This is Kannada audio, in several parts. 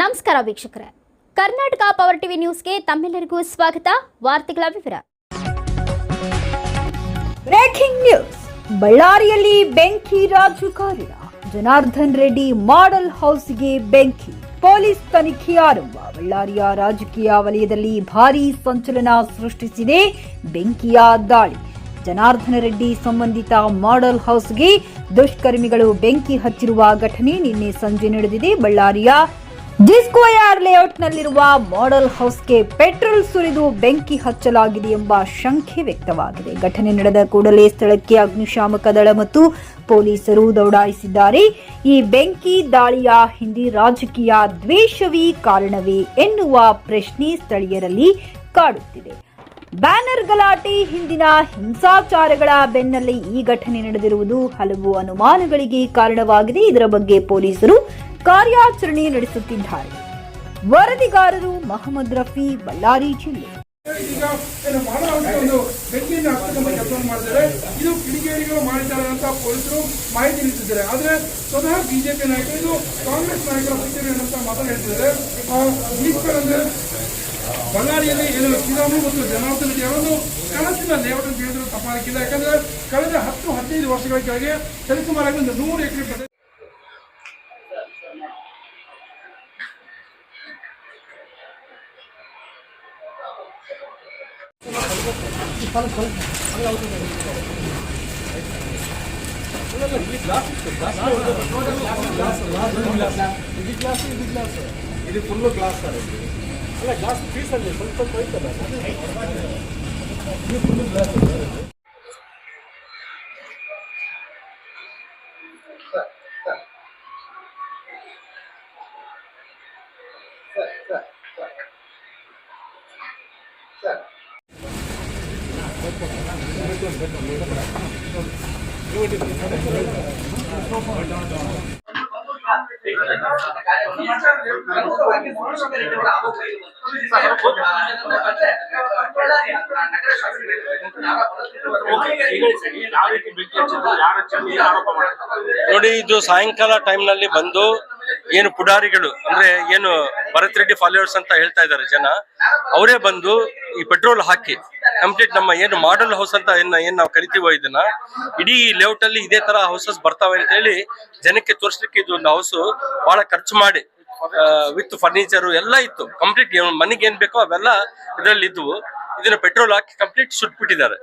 ನಮಸ್ಕಾರ ವೀಕ್ಷಕರೇ. ಕರ್ನಾಟಕ ಪವರ್ ಟಿವಿ ನ್ಯೂಸ್ಗೆ ತಮ್ಮೆಲ್ಲರಿಗೂ ಸ್ವಾಗತ. ವಾರ್ತೆಗಳ ವಿವರ. ಬ್ರೇಕಿಂಗ್ ನ್ಯೂಸ್ ಬಳ್ಳಾರಿಯಲ್ಲಿ ಬೆಂಕಿ ರಾಜಕಾರಣ ಜನಾರ್ದನ್ ರೆಡ್ಡಿ ಮಾಡೆಲ್ ಹೌಸ್ಗೆ ಬೆಂಕಿ. ಪೊಲೀಸ್ ತನಿಖೆ ಆರಂಭ. ಬಳ್ಳಾರಿಯ ರಾಜಕೀಯ ವಲಯದಲ್ಲಿ ಭಾರೀ ಸಂಚಲನ ಸೃಷ್ಟಿಸಿದೆ ಬೆಂಕಿಯ ದಾಳಿ. ಜನಾರ್ದನ ರೆಡ್ಡಿ ಸಂಬಂಧಿತ ಮಾಡೆಲ್ ಹೌಸ್ಗೆ ದುಷ್ಕರ್ಮಿಗಳು ಬೆಂಕಿ ಹಚ್ಚಿರುವ ಘಟನೆ ನಿನ್ನೆ ಸಂಜೆ ನಡೆದಿದೆ. ಬಳ್ಳಾರಿಯ ಡಿಸ್ಕೋಯಾರ್ ಲೇಔಟ್ನಲ್ಲಿರುವ ಮಾಡೆಲ್ ಹೌಸ್ಗೆ ಪೆಟ್ರೋಲ್ ಸುರಿದು ಬೆಂಕಿ ಹಚ್ಚಲಾಗಿದೆ ಎಂಬ ಶಂಕೆ ವ್ಯಕ್ತವಾಗಿದೆ. ಘಟನೆ ನಡೆದ ಕೂಡಲೇ ಸ್ಥಳಕ್ಕೆ ಅಗ್ನಿಶಾಮಕ ದಳ ಮತ್ತು ಪೊಲೀಸರು ದೌಡಾಯಿಸಿದ್ದಾರೆ. ಈ ಬೆಂಕಿ ದಾಳಿಯ ಹಿಂದಿ ರಾಜಕೀಯ ದ್ವೇಷವೇ ಕಾರಣವೇ ಎನ್ನುವ ಪ್ರಶ್ನೆ ಸ್ಥಳೀಯರಲ್ಲಿ ಕಾಡುತ್ತಿದೆ. ಬ್ಯಾನರ್ ಗಲಾಟೆ, ಹಿಂದಿನ ಹಿಂಸಾಚಾರಗಳ ಬೆನ್ನಲ್ಲೇ ಈ ಘಟನೆ ನಡೆದಿರುವುದು ಹಲವು ಅನುಮಾನಗಳಿಗೆ ಕಾರಣವಾಗಿದೆ. ಇದರ ಬಗ್ಗೆ ಪೊಲೀಸರು ಕಾರ್ಯಾಚರಣೆ ನಡೆಸುತ್ತಿದ್ದಾರೆ. ವರದಿಗಾರರು ಮಹಮ್ಮದ್ ರಫಿ, ಬಳ್ಳಾರಿ ಜಿಲ್ಲೆ. ಈಗ ಏನು ಒಂದು ಬೆಂಕಿಯನ್ನು ಹತ್ತಕ್ಕಂಥ ಕೆಲಸವನ್ನು ಮಾಡಿದ್ದಾರೆ. ಇದು ಕಿಡಿಗೇಡಿಗಳು ಮಾಡಿದ್ದಾರೆ ಅಂತ ಪೊಲೀಸರು ಮಾಹಿತಿ ನೀಡುತ್ತಿದ್ದಾರೆ. ಆದರೆ ಸ್ವತಃ ಬಿಜೆಪಿ ನಾಯಕರು, ಇದು ಕಾಂಗ್ರೆಸ್ ನಾಯಕರ ಸೂಚನೆ ಅಂತ ಈಶ್ವರ್ ಅಂದ್ರೆ ಬಳ್ಳಾರಿಯಲ್ಲಿ ಏನು ಶ್ರೀರಾಮು ಮತ್ತು ಜನಾರ್ದನ್ ರೆಡ್ಡಿ ಅವರನ್ನು ಕನಸಿನ ಅಂತ ಹೇಳಿದ್ರು ತಪ್ಪಾಗಿಲ್ಲ. ಯಾಕಂದ್ರೆ ಕಳೆದ ಹತ್ತು, ಹದಿನೈದು ವರ್ಷಗಳ ಕೆಳಗೆ ಸರಿಸುಮಾರಾಗಿ ಒಂದು ನೂರು ಎಕರೆ ಪ್ರದೇಶ ಯಾವ ರೀತಿ ಬೆಂಕಿ ಹಚ್ಚಿದ್ರು ಯಾರು ಹಚ್ಚಿದ್ರು ಏನು ಆರೋಪ ಮಾಡ್ತಾರೆ ನೋಡಿ ಇದು ಸಾಯಂಕಾಲ ಟೈಮ್ನಲ್ಲಿ ಬಂದು ಏನು ಪುಡಾರಿಗಳು ಅಂದ್ರೆ ಏನು ಭರತ್ ರೆಡ್ಡಿ ಫಾಲೋವರ್ಸ್ ಅಂತ ಹೇಳ್ತಾ ಇದ್ದಾರೆ ಜನ ಅವರೇ ಬಂದು ಈ ಪೆಟ್ರೋಲ್ ಹಾಕಿ ಕಂಪ್ಲೀಟ್ ನಮ್ಮ ಏನು ಮಾಡಲ್ ಹೌಸ್ ಅಂತ ಏನ್ ಏನ್ ನಾವು ಕರಿತೀವೋ ಇದನ್ನ ಇಡೀ ಲೇಔಟ್ ಅಲ್ಲಿ ಇದೇ ತರ ಹೌಸಸ್ ಬರ್ತಾವೆ ಅಂತ ಹೇಳಿ ಜನಕ್ಕೆ ತೋರಿಸ್ಲಿಕ್ಕೆ ಇದು ಒಂದು ಹೌಸ್ ಬಹಳ ಖರ್ಚು ಮಾಡಿ ವಿತ್ ಫರ್ನಿಚರ್ ಎಲ್ಲ ಇತ್ತು ಕಂಪ್ಲೀಟ್ ಮನೆಗೆ ಏನ್ ಬೇಕೋ ಅವೆಲ್ಲ ಇದರಲ್ಲಿ ಇದ್ವು. ಇದನ್ನ ಪೆಟ್ರೋಲ್ ಹಾಕಿ ಕಂಪ್ಲೀಟ್ ಸುಟ್ಬಿಟ್ಟಿದ್ದಾರೆ.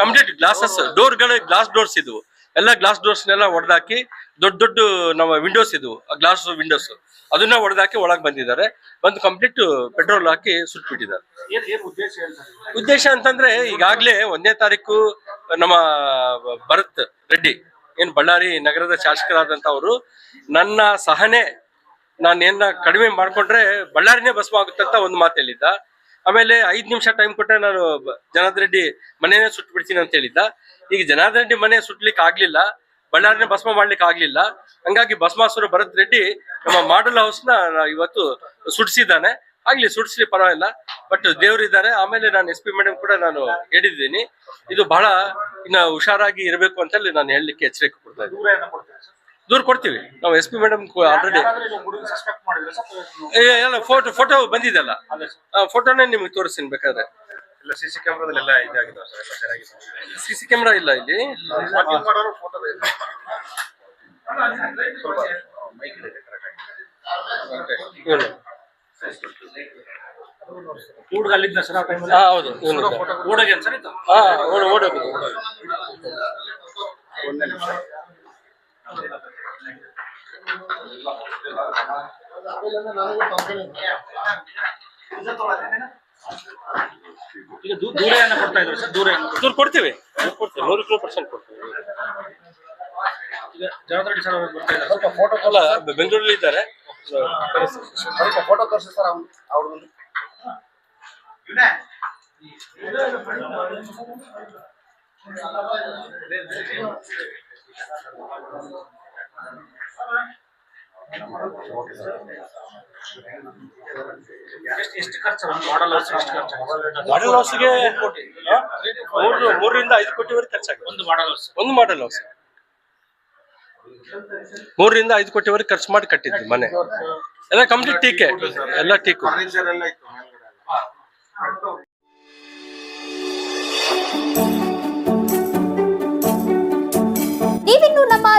ಕಂಪ್ಲೀಟ್ ಗ್ಲಾಸಸ್ ಡೋರ್ಗಳು ಗ್ಲಾಸ್ ಡೋರ್ಸ್ ಇದ್ವು. ಎಲ್ಲ ಗ್ಲಾಸ್ ಡೋರ್ಸ್ ನೆಲ್ಲ ಹೊಡೆದಾಕಿ ದೊಡ್ಡ ದೊಡ್ಡ ನಮ್ಮ ವಿಂಡೋಸ್ ಇದು ಗ್ಲಾಸ್ ವಿಂಡೋಸ್ ಅದನ್ನ ಹೊಡೆದಾಕಿ ಒಳಗೆ ಬಂದಿದ್ದಾರೆ. ಬಂದು ಕಂಪ್ಲೀಟ್ ಪೆಟ್ರೋಲ್ ಹಾಕಿ ಸುಟ್ಬಿಟ್ಟಿದ್ದಾರೆ. ಉದ್ದೇಶ ಅಂತಂದ್ರೆ ಈಗಾಗ್ಲೇ ಒಂದನೇ ತಾರೀಕು ನಮ್ಮ ಭರತ್ ರೆಡ್ಡಿ ಏನು ಬಳ್ಳಾರಿ ನಗರದ ಶಾಸಕರಾದಂಥವರು ನನ್ನ ಸಹನೆ ನಾನು ಏನ ಕಡಿಮೆ ಮಾಡ್ಕೊಂಡ್ರೆ ಬಳ್ಳಾರಿನೇ ಭಸ್ಮ ಆಗುತ್ತಂತ ಅಂತ ಒಂದು ಮಾತು ಹೇಳಿದ್ದ. ಆಮೇಲೆ ಐದ್ ನಿಮಿಷ ಟೈಮ್ ಕೊಟ್ಟರೆ ನಾನು ಜನಾರ್ದನ್ ರೆಡ್ಡಿ ಮನೆಯೇ ಸುಟ್ಟು ಬಿಡ್ತೀನಿ ಅಂತ ಹೇಳಿದ್ದ. ಈಗ ಜನಾರ್ದನ್ ರೆಡ್ಡಿ ಮನೆ ಸುಟ್ಲಿಕ್ಕೆ ಆಗ್ಲಿಲ್ಲ, ಬಳ್ಳಾರಿನ ಭಸ್ಮ ಮಾಡ್ಲಿಕ್ಕೆ ಆಗ್ಲಿಲ್ಲ. ಹಂಗಾಗಿ ಭಸ್ಮಾಸುರ ಭರತ್ ರೆಡ್ಡಿ ನಮ್ಮ ಮಾಡಲ್ ಹೌಸ್ನ ಇವತ್ತು ಸುಡಿಸಿದ್ದಾನೆ ಆಗ್ಲಿ ಸುಡಿಸ್ಲಿ ಪರವಾಗಿಲ್ಲ ಬಟ್ ದೇವರಿದ್ದಾರೆ ಆಮೇಲೆ ನಾನು ಎಸ್ ಪಿ ಮೇಡಮ್ ಕೂಡ ನಾನು ಹೇಳಿದ್ದೀನಿ. ಇದು ಬಹಳ ಇನ್ನ ಹುಷಾರಾಗಿ ಇರಬೇಕು ಅಂತೇಳಿ ನಾನು ಹೇಳಲಿಕ್ಕೆ ಎಚ್ಚರಿಕೆ ಕೊಡ್ತಾ ಇದ್ದೀನಿ. ದೂರ ಕೊಡ್ತೀವಿ. ನಾವು ಎಸ್ ಪಿ ಮೇಡಮ್ ಆಲ್ರೆಡಿ ಎಲ್ಲ ಫೋಟೋ ಫೋಟೋ ಬಂದಿದೆಲ್ಲ. ಫೋಟೋನೇ ನಿಮ್ಗೆ ತೋರಿಸ್ತೀನಿ ಬೇಕಾದ್ರೆ. ಸಿಸಿ ಸಿ ಸಿ ಕ್ಯಾಮ್ರಾದಲ್ಲೆಲ್ಲ ಇದಾಗಿದೆ ಸರ್ ಎಲ್ಲ ಚೆನ್ನಾಗಿದೆ. ಸಿ ಸಿ ಕ್ಯಾಮ್ರಾ ಇಲ್ಲ. ಇಲ್ಲಿ ಸರ್ ಆ ಹೌದು ಹುಡುಗ ಸರ್ ಇತ್ತು ಹಾ ಓಡ್ ಓಡೋದು ಒಂದೇ ನಿಮಿಷ ಈಗ ದೂರ ಏನೋ ಕೊಡ್ತಾ ಇದ್ರು ಸರ್ ದೂರ ಏನು ದೂರ ಕೊಡ್ತೀವಿ. ಕೊಡ್ತೀವಿ. ನೂರು ಪರ್ಸೆಂಟ್ ಕೊಡ್ತೀವಿ. ಈಗ ಜವಾಬ್ದಾರಿ ಸರ್ ಅವ್ರು ಬರ್ತಾ ಇದ್ದಾರೆ. ಸ್ವಲ್ಪ ಫೋಟೋ ಎಲ್ಲ ಬೆಂಗಳೂರಲ್ಲಿ ಇದ್ದಾರೆ. ಸ್ವಲ್ಪ ಫೋಟೋ ತೋರಿಸಿ ಸರ್ ಅವ್ರು ಎಷ್ಟು ಎಷ್ಟು ಖರ್ಚು ಒಂದು ಮಾಡಲ್ ಎಷ್ಟು ಖರ್ಚು ಮಾಡಲ್ ಹೌಸ್ಗೆ ಮೂರು ಮೂರರಿಂದ ಐದು ಕೋಟಿವರೆಗೆ ಖರ್ಚಾಗುತ್ತೆ ಒಂದು ಮಾಡಲ್ ಒಂದು ಮಾಡಲ್ ಹೌಸ್ ಮೂರರಿಂದ ಐದು ಕೋಟಿವರೆಗೆ ಖರ್ಚು ಮಾಡಿ ಕಟ್ಟಿದ್ವಿ ಮನೆ. ಎಲ್ಲ ಕಂಪ್ಲೀಟ್ ಟೀಕೆ ಎಲ್ಲ ಟೀಕು